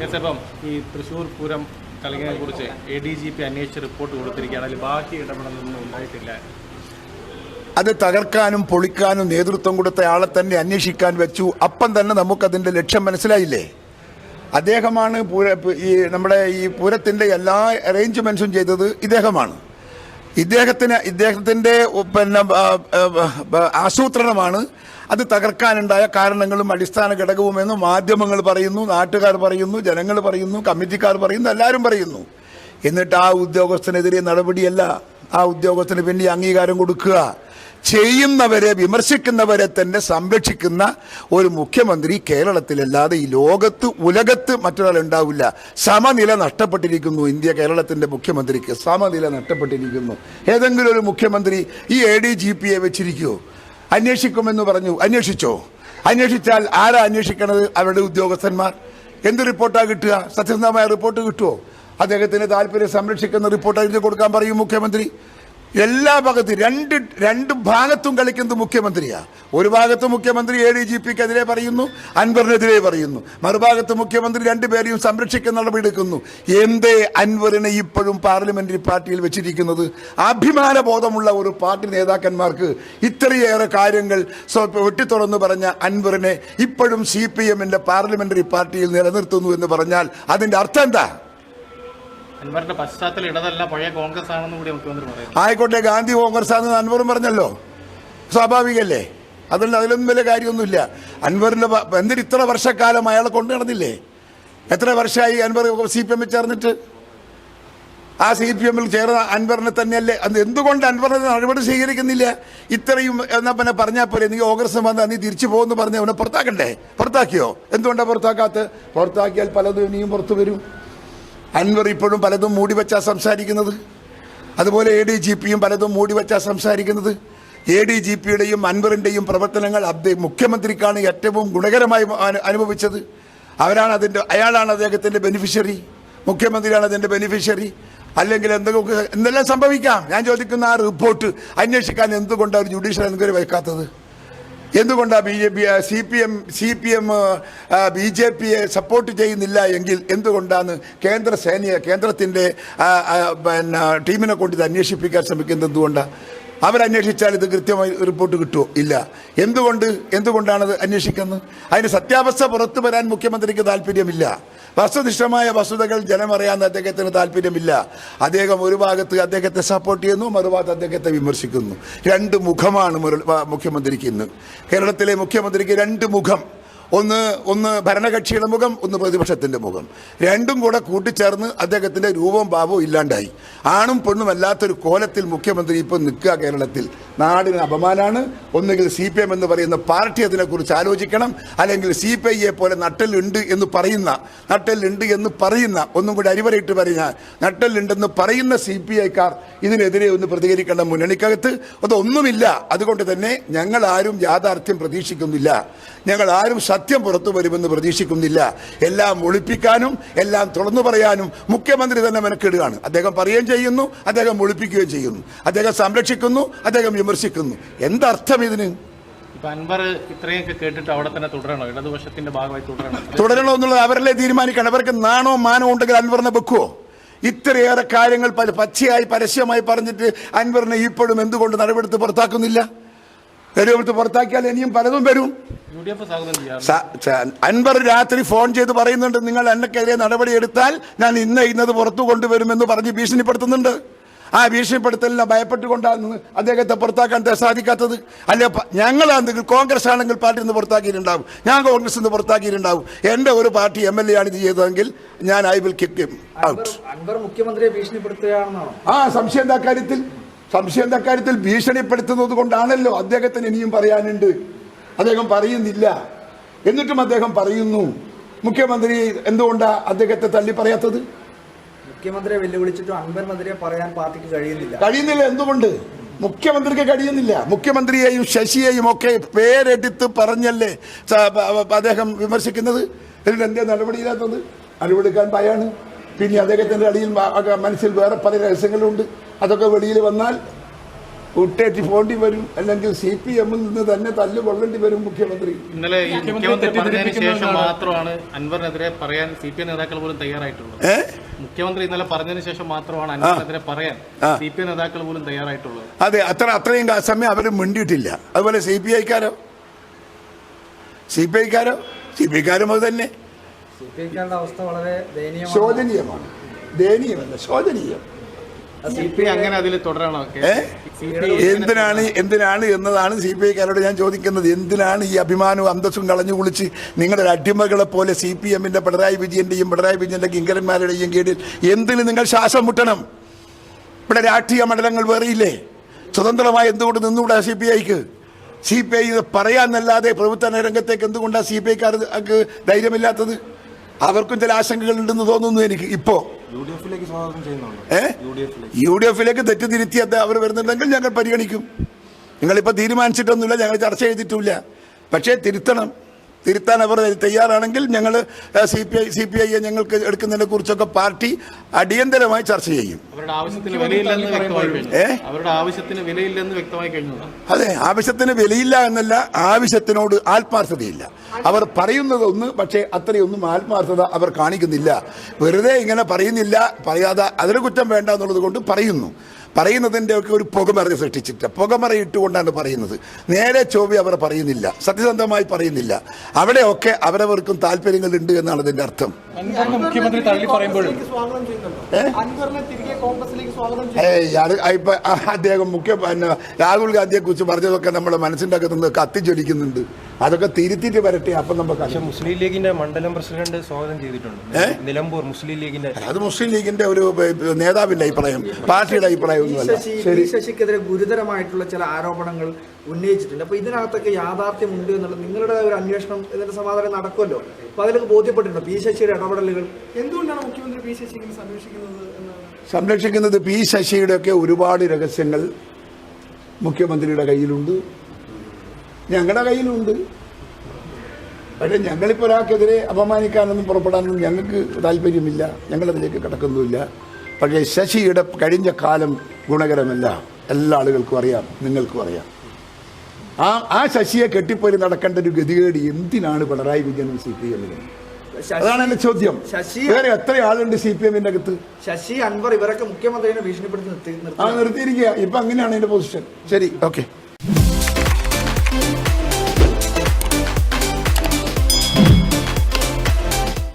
Yes അപ്പം ഈ തൃശൂർ പൂരം കളിയെ കുറിച്ച് എ ഡി ജി പി അന്വേഷിച്ച് റിപ്പോർട്ട് കൊടുത്തിരിക്കുകയാണ്. അതിൽ ബാക്കി ഇടപെടലൊന്നും ഉണ്ടായിട്ടില്ല. അത് തകർക്കാനും പൊളിക്കാനും നേതൃത്വം കൊടുത്ത ആളെ തന്നെ അന്വേഷിക്കാൻ വെച്ചു. അപ്പം തന്നെ നമുക്കതിന്റെ ലക്ഷ്യം മനസ്സിലായില്ലേ? അദ്ദേഹമാണ് പൂര ഈ നമ്മുടെ ഈ പൂരത്തിന്റെ എല്ലാ അറേഞ്ച്മെൻസും ചെയ്തത് ഇദ്ദേഹമാണ്. ഇദ്ദേഹത്തിന് ഇദ്ദേഹത്തിന്റെ പിന്നെ ആസൂത്രണമാണ് അത് തകർക്കാനുണ്ടായ കാരണങ്ങളും അടിസ്ഥാന ഘടകവുമെന്ന് മാധ്യമങ്ങൾ പറയുന്നു നാട്ടുകാർ പറയുന്നു ജനങ്ങൾ പറയുന്നു കമ്മിറ്റിക്കാർ പറയുന്നു എല്ലാവരും പറയുന്നു. എന്നിട്ട് ആ ഉദ്യോഗസ്ഥനെതിരെ നടപടിയല്ല. ആ ഉദ്യോഗസ്ഥന് പിന്നെ അംഗീകാരം കൊടുക്കുക. ചെയ്യുന്നവരെ വിമർശിക്കുന്നവരെ തന്നെ സംരക്ഷിക്കുന്ന ഒരു മുഖ്യമന്ത്രി കേരളത്തിലല്ലാതെ ഈ ലോകത്ത് ഉലകത്ത് മറ്റൊരാൾ ഉണ്ടാവില്ല. സമനില നഷ്ടപ്പെട്ടിരിക്കുന്നു ഇന്ത്യ കേരളത്തിന്റെ മുഖ്യമന്ത്രിക്ക്. സമനില നഷ്ടപ്പെട്ടിരിക്കുന്നു. ഏതെങ്കിലും ഒരു മുഖ്യമന്ത്രി ഈ എ ഡി ജി പിയെ വെച്ചിരിക്കുമോ അന്വേഷിക്കുമെന്ന് പറഞ്ഞു. അന്വേഷിച്ചോ? അന്വേഷിച്ചാൽ ആരാ അന്വേഷിക്കണത്? അവരുടെ ഉദ്യോഗസ്ഥന്മാർ. എന്ത് റിപ്പോർട്ടാ കിട്ടുക? സത്യസന്ധമായ റിപ്പോർട്ട് കിട്ടുമോ അദ്ദേഹത്തിന് താല്പര്യം സംരക്ഷിക്കുന്ന റിപ്പോർട്ട് എഴുതി കൊടുക്കാൻ പറയും മുഖ്യമന്ത്രി. എല്ലാ ഭാഗത്തും രണ്ട് രണ്ട് ഭാഗത്തും കളിക്കുന്നത് മുഖ്യമന്ത്രിയാ. ഒരു ഭാഗത്ത് മുഖ്യമന്ത്രി എ ഡി ജി പിക്കെതിരെ പറയുന്നു അൻവറിനെതിരെ പറയുന്നു. മറുഭാഗത്ത് മുഖ്യമന്ത്രി രണ്ടുപേരെയും സംരക്ഷിക്കുന്ന നടപടിയെടുക്കുന്നു. എന്തേ അൻവറിനെ ഇപ്പോഴും പാർലമെന്ററി പാർട്ടിയിൽ വെച്ചിരിക്കുന്നത്? അഭിമാനബോധമുള്ള ഒരു പാർട്ടി നേതാക്കന്മാർക്ക് ഇത്രയേറെ കാര്യങ്ങൾ വെട്ടിത്തുറന്നു പറഞ്ഞ അൻവറിനെ ഇപ്പോഴും സി പി എമ്മിന്റെ പാർലമെന്ററി പാർട്ടിയിൽ നിലനിർത്തുന്നു എന്ന് പറഞ്ഞാൽ അതിന്റെ അർത്ഥം എന്താ? അൻവറിന്റെ പശ്ചാത്തലം ഇടതല്ല പഴയ കോൺഗ്രസ് ആണെന്ന് കൂടി മുഖ്യമന്ത്രി പറയുന്നു. ആയിക്കോട്ടെ ഗാന്ധി കോൺഗ്രസ് ആണെന്ന് അൻവറും പറഞ്ഞല്ലോ. സ്വാഭാവികല്ലേ? അതിൽ അതിലൊന്നും വലിയ കാര്യമൊന്നുമില്ല. അൻവറിന്റെ എന്തിന് ഇത്ര വർഷക്കാലം അയാളെ കൊണ്ടു നടന്നില്ലേ? എത്ര വർഷമായി അൻവർ സി പി എമ്മിൽ ചേർന്നിട്ട്? ആ സി പി എമ്മിൽ ചേർന്ന അൻവറിനെ തന്നെയല്ലേ? അത് എന്തുകൊണ്ട് അൻവറിനെ നടപടി സ്വീകരിക്കുന്നില്ല? ഇത്രയും എന്നാ പിന്നെ പറഞ്ഞാൽ പോലെ നീ ഓഗസ്റ്റ് വന്നാൽ നീ തിരിച്ചു പോകുമെന്ന് പറഞ്ഞ് അവനെ പുറത്താക്കണ്ടേ? പുറത്താക്കിയോ? എന്തുകൊണ്ടാണ് പുറത്താക്കാത്ത പുറത്താക്കിയാൽ പലതും ഇനിയും പുറത്തു വരും. അൻവർ ഇപ്പോഴും പലതും മൂടി വെച്ചാ സംസാരിക്കുന്നത്? അതുപോലെ എ ഡി ജി പിയും പലതും മൂടി വെച്ചാ സംസാരിക്കുന്നത്? എ ഡി ജി പിയുടെയും അൻവറിന്റെയും പ്രവർത്തനങ്ങൾ അദ്ദേഹം മുഖ്യമന്ത്രിക്കാണ് ഏറ്റവും ഗുണകരമായി അനുഭവിച്ചത്. അവരാണ് അതിന്റെ അയാളാണ് അദ്ദേഹത്തിന്റെ ബെനിഫിഷ്യറി മുഖ്യമന്ത്രിയാണ് അതിന്റെ ബെനിഫിഷ്യറി അല്ലെങ്കിൽ എന്തെങ്കിലും എന്തെല്ലാം സംഭവിക്കാം? ഞാൻ ചോദിക്കുന്ന ആ റിപ്പോർട്ട് അന്വേഷിക്കാൻ എന്തുകൊണ്ടാണ് ജുഡീഷ്യൽ എൻക്വയറി വെക്കാത്തത് എന്തുകൊണ്ടാണ് B J P C P M C P M B J പിയെ സപ്പോർട്ട് ചെയ്യുന്നില്ല എങ്കിൽ എന്തുകൊണ്ടാണ് കേന്ദ്ര സേനയെ ആ, പിന്നെ ടീമിനെ കൊണ്ട് ഇത് അന്വേഷിപ്പിക്കാൻ ശ്രമിക്കുന്നത് എന്തുകൊണ്ടാണ് അവരന്വേഷിച്ചാൽ ഇത് കൃത്യമായി റിപ്പോർട്ട് കിട്ടുമോ? ഇല്ല. എന്തുകൊണ്ട്? എന്തുകൊണ്ടാണത് അന്വേഷിക്കുന്നത്? അതിന് സത്യാവസ്ഥ പുറത്തു വരാൻ മുഖ്യമന്ത്രിക്ക് താല്പര്യമില്ല വസ്തുനിഷ്ഠമായ വസ്തുതകൾ ജനമറിയാൻ അദ്ദേഹത്തിന് താല്പര്യമില്ല അദ്ദേഹം ഒരു ഭാഗത്ത് അദ്ദേഹത്തെ സപ്പോർട്ട് ചെയ്യുന്നു മറുഭാഗത്ത് അദ്ദേഹത്തെ വിമർശിക്കുന്നു. രണ്ട് മുഖമാണ് മുഖ്യമന്ത്രിക്ക് ഇന്ന്. കേരളത്തിലെ മുഖ്യമന്ത്രിക്ക് രണ്ട് മുഖം ഒന്ന് ഒന്ന് ഭരണകക്ഷിയുടെ മുഖം ഒന്ന് പ്രതിപക്ഷത്തിന്റെ മുഖം. രണ്ടും കൂടെ കൂട്ടിച്ചേർന്ന് അദ്ദേഹത്തിന്റെ രൂപവും ഭാവവും ഇല്ലാണ്ടായി. ആണും പെണ്ണും അല്ലാത്തൊരു കോലത്തിൽ മുഖ്യമന്ത്രി ഇപ്പം നിൽക്കുക കേരളത്തിൽ. നാടിന് അപമാനമാണ് ഒന്നുകിൽ സി പി എം എന്ന് പറയുന്ന പാർട്ടി അതിനെക്കുറിച്ച് ആലോചിക്കണം. അല്ലെങ്കിൽ സി പി ഐയെ പോലെ നട്ടലുണ്ട് എന്ന് പറയുന്ന നട്ടലുണ്ട് എന്ന് പറയുന്ന ഒന്നും കൂടി അരിവരയിട്ട് പറഞ്ഞാൽ നട്ടലുണ്ടെന്ന് പറയുന്ന സി പി ഐക്കാർ ഇതിനെതിരെ ഒന്ന് പ്രതികരിക്കേണ്ട മുന്നണിക്കകത്ത്. അതൊന്നുമില്ല. അതുകൊണ്ട് തന്നെ ഞങ്ങൾ ആരും യാഥാർത്ഥ്യം പ്രതീക്ഷിക്കുന്നില്ല. ഞങ്ങൾ ആരും പുറത്തു വരുമെന്ന് പ്രതീക്ഷിക്കുന്നില്ല. എല്ലാം ഒളിപ്പിക്കാനും എല്ലാം തുറന്നു പറയാനും മുഖ്യമന്ത്രി തന്നെ മെനക്കെടുകയാണ്. അദ്ദേഹം പറയുകയും ചെയ്യുന്നു അദ്ദേഹം ഒളിപ്പിക്കുകയും ചെയ്യുന്നു. അദ്ദേഹം സംരക്ഷിക്കുന്നു അദ്ദേഹം വിമർശിക്കുന്നു. എന്തർത്ഥം ഇതിന്? തുടരണോ? എന്നുള്ളത് അവരല്ലേ തീരുമാനിക്കണം? അവർക്ക് നാണോ മാനോ ഉണ്ടെങ്കിൽ അൻവറിനെ വെക്കുവോ? ഇത്രയേറെ കാര്യങ്ങൾ പച്ചയായി പരസ്യമായി പറഞ്ഞിട്ട് അൻവറിനെ ഇപ്പോഴും എന്തുകൊണ്ട് നടപടി പുറത്താക്കുന്നില്ല? നടപടിത്ത് പുറത്താക്കിയാൽ ഇനിയും പലതും വരും. അൻവർ രാത്രി ഫോൺ ചെയ്ത് പറയുന്നുണ്ട് നിങ്ങൾ എന്നെക്കെതിരെ നടപടി എടുത്താൽ ഞാൻ ഇന്ന് ഇന്നത് പുറത്തു കൊണ്ടുവരുമെന്ന് പറഞ്ഞ് ഭീഷണിപ്പെടുത്തുന്നുണ്ട്. ആ ഭീഷണിപ്പെടുത്തലിനെ ഭയപ്പെട്ടുകൊണ്ടാണ് അദ്ദേഹത്തെ പുറത്താക്കാൻ സാധിക്കാത്തത്. അല്ലെ ഞങ്ങളാണെങ്കിൽ കോൺഗ്രസ് ആണെങ്കിൽ പാർട്ടിയിൽ നിന്ന് പുറത്താക്കിയിട്ടുണ്ടാവും. ഞാൻ കോൺഗ്രസ് നിന്ന് പുറത്താക്കിയിട്ടുണ്ടാവും. എന്റെ ഒരു പാർട്ടി എം എൽ എ ആണ് ഇത് ചെയ്തതെങ്കിൽ ഞാൻ I will kick out. Anvar മുഖ്യമന്ത്രിയെ ഭീഷണിപ്പെടുത്തുകയാണെന്നാണോ? ആ സംശയം എന്താ കാര്യത്തിൽ? സംശയം എന്താ കാര്യത്തിൽ ഭീഷണിപ്പെടുത്തുന്നത് കൊണ്ടാണല്ലോ അദ്ദേഹത്തിന് ഇനിയും പറയാനുണ്ട്. അദ്ദേഹം പറയുന്നില്ല. എന്നിട്ടും അദ്ദേഹം പറയുന്നു മുഖ്യമന്ത്രി എന്തുകൊണ്ടാ അദ്ദേഹത്തെ തള്ളി പറയാത്തത്? മുഖ്യമന്ത്രിയെ വെല്ലുവിളിച്ചിട്ടും മന്ത്രിയെ പറയാൻ പാർട്ടിക്ക് കഴിയുന്നില്ല. കഴിയുന്നില്ല എന്തുകൊണ്ട്? മുഖ്യമന്ത്രിക്ക് കഴിയുന്നില്ല. മുഖ്യമന്ത്രിയെയും ശശിയെയും ഒക്കെ പേരെടുത്ത് പറഞ്ഞല്ലേ അദ്ദേഹം വിമർശിക്കുന്നത്? എന്നിട്ട് എന്തേ നടപടിയില്ലാത്തത് നടപടിയെടുക്കാൻ ഭയാണ് പിന്നെ അദ്ദേഹത്തിന്റെ അടിയിൽ മനസ്സിൽ വേറെ പല രഹസ്യങ്ങളുണ്ട്. അതൊക്കെ വെളിയിൽ വന്നാൽ കുട്ടേറ്റി പോണ്ടി വരും. അല്ലെങ്കിൽ സി പി എമ്മിൽ നിന്ന് തന്നെ തല്ലുകൊള്ളേണ്ടി വരും മുഖ്യമന്ത്രി. ഇന്നലെ ശേഷം മാത്രമാണ് അൻവറിനെതിരെ പറയാൻ സി പി നേതാക്കൾ പോലും തയ്യാറായിട്ടുള്ളത്. മുഖ്യമന്ത്രി ഇന്നലെ പറഞ്ഞതിന് ശേഷം മാത്രമാണ് അൻവറിനെതിരെ പറയാൻ സി പി നേതാക്കൾ പോലും തയ്യാറായിട്ടുള്ളത്. അതെ അത്ര അത്രയും സമയം അവർ മിണ്ടിയിട്ടില്ല. അതുപോലെ സി പി ഐക്കാരോ? സി പി ഐക്കാരോ? സി പി ഐക്കാരും അത് തന്നെ. സി പി ഐക്കാരുടെ അവസ്ഥ വളരെ ദയനീയമാണ്. ശോചനീയമാണ്. ദയനീയമല്ല ശോചനീയം. എന്തിനാണ് എന്തിനാണ് എന്നതാണ് സി പി ഐക്കാരോട് ഞാൻ ചോദിക്കുന്നത്. എന്തിനാണ് ഈ അഭിമാനവും അന്തസ്സും കളഞ്ഞു കുളിച്ച് നിങ്ങളുടെ അടിമകളെ പോലെ സി പി എമ്മിന്റെ പിണറായി വിജയന്റെയും പിണറായി വിജയന്റെ കിങ്കരന്മാരുടെയും കീഴിൽ എന്തിന് നിങ്ങൾ ശ്വാസം മുട്ടണം? ഇവിടെ രാഷ്ട്രീയ മണ്ഡലങ്ങൾ വേറെയില്ലേ? സ്വതന്ത്രമായി എന്തുകൊണ്ട് നിന്നുകൂടാ സി പി ഐക്ക് സി പി ഐ പറയാന്നല്ലാതെ പ്രവർത്തന രംഗത്തേക്ക് എന്തുകൊണ്ടാണ് സി പി ഐക്കാർ ധൈര്യമില്ലാത്തത്? അവർക്കും ചില ആശങ്കകളുണ്ടെന്ന് തോന്നുന്നു എനിക്ക് ഇപ്പോ. യു ഡി എഫിലേക്ക് സ്വാഗതം ചെയ്യുന്നുണ്ട്? ഏ? യു ഡി എഫിലേക്ക് തെറ്റിതിരുത്തി അത് അവർ വരുന്നുണ്ടെങ്കിൽ ഞങ്ങൾ പരിഗണിക്കും. നിങ്ങളിപ്പോൾ തീരുമാനിച്ചിട്ടൊന്നുമില്ല ഞങ്ങൾ ചർച്ച ചെയ്തിട്ടില്ല. പക്ഷേ തിരുത്തണം. തിരുത്താൻ അവർ തയ്യാറാണെങ്കിൽ ഞങ്ങൾ C P I C P ഐയെ ഞങ്ങൾക്ക് എടുക്കുന്നതിനെ കുറിച്ചൊക്കെ പാർട്ടി അടിയന്തരമായി ചർച്ച ചെയ്യും. അവരുടെ ആവശ്യത്തിന് വിലയില്ലെന്ന് വ്യക്തമായി അവരുടെ ആവശ്യത്തിന് വിലയില്ലെന്ന് വ്യക്തമായി കഴിഞ്ഞു. അതെ ആവശ്യത്തിന് വിലയില്ല എന്നല്ല ആവശ്യത്തിനോട് ആത്മാർത്ഥതയില്ല. അവർ പറയുന്നത് ഒന്ന് പക്ഷേ അത്രയൊന്നും ആത്മാർത്ഥത അവർ കാണിക്കുന്നില്ല. വെറുതെ ഇങ്ങനെ പറയുന്നില്ല പറയാതെ അതിന് കുറ്റം വേണ്ട എന്നുള്ളത് കൊണ്ട് പറയുന്നു. പറയുന്നതിന്റെ ഒക്കെ ഒരു പുകമറ സൃഷ്ടിച്ചിട്ട്. പുകമറ ഇട്ടുകൊണ്ടാണ് പറയുന്നത്. നേരെ ചോവി അവർ പറയുന്നില്ല. സത്യസന്ധമായി പറയുന്നില്ല. അവിടെയൊക്കെ അവരവർക്കും താല്പര്യങ്ങളുണ്ട് എന്നാണ് അതിന്റെ അർത്ഥം. മുഖ്യമന്ത്രി തള്ളി പറയുമ്പോഴും അദ്ദേഹം മുഖ്യ രാഹുൽ ഗാന്ധിയെ കുറിച്ച് പറഞ്ഞതൊക്കെ നമ്മുടെ മനസ്സിന്റെ അകത്ത് നിന്ന് കത്തിജ്വലിക്കുന്നുണ്ട്. അതൊക്കെ തിരുത്തിട്ട് വരട്ടെ അപ്പം നമുക്ക് മുസ്ലിം ലീഗിന്റെ മണ്ഡലം പ്രസിഡന്റ് സ്വാഗതം ചെയ്തിട്ടുണ്ട്? നിലമ്പൂർ മുസ്ലിം ലീഗിന്റെ അത് മുസ്ലിം ലീഗിന്റെ ഒരു നേതാവിന്റെ അഭിപ്രായം പാർട്ടിയുടെ അഭിപ്രായം ഒന്നുമല്ല ശശിക്കെതിരെ ഗുരുതരമായിട്ടുള്ള ചില ആരോപണങ്ങൾ ഉന്നയിച്ചിട്ടുണ്ട്. അപ്പൊ ഇതിനകത്തൊക്കെ യാഥാർത്ഥ്യമുണ്ട് എന്നുള്ളത് നിങ്ങളുടെ ഒരു അന്വേഷണം ഇതിന്റെ സമാധാനം നടക്കുമല്ലോ? അപ്പൊ അതിലൊക്കെ ബോധ്യപ്പെട്ടിട്ടുണ്ട്? പി ശശിയുടെ ഇടപെടലുകൾ. എന്തുകൊണ്ടാണ് മുഖ്യമന്ത്രി പി ശശി സംരക്ഷിക്കുന്നത് സംരക്ഷിക്കുന്നത് പി ശശിയുടെ ഒക്കെ ഒരുപാട് രഹസ്യങ്ങൾ മുഖ്യമന്ത്രിയുടെ കയ്യിലുണ്ട്. ഞങ്ങളുടെ കയ്യിലുണ്ട്. പക്ഷേ ഞങ്ങളിപ്പോൾ ഒരാൾക്കെതിരെ അപമാനിക്കാനൊന്നും പുറപ്പെടാനൊന്നും ഞങ്ങൾക്ക് താല്പര്യമില്ല. ഞങ്ങളതിലേക്ക് കിടക്കുന്നുമില്ല. പക്ഷേ ശശിയുടെ കഴിഞ്ഞ കാലം ഗുണകരമല്ല. എല്ലാ ആളുകൾക്കും അറിയാം. നിങ്ങൾക്കും അറിയാം. ആ ആ ശശിയെ കെട്ടിപ്പോയി നടക്കേണ്ട ഒരു ഗതികേട് എന്തിനാണ് പിണറായി വിജയനും സി പി എമ്മിനും? അതാണ് എന്റെ ചോദ്യം. ശശി വേറെ എത്ര ആളുണ്ട് സി പി എമ്മിന്റെ അകത്ത്? ശശി അൻവർ ഇവരൊക്കെ മുഖ്യമന്ത്രിയെ ഭീഷണിപ്പെടുത്തി നിർത്തി ആ നിർത്തി നിർത്തിയിരിക്കുക. ഇപ്പൊ അങ്ങനെയാണ് എന്റെ പൊസിഷൻ ശരി ഓക്കെ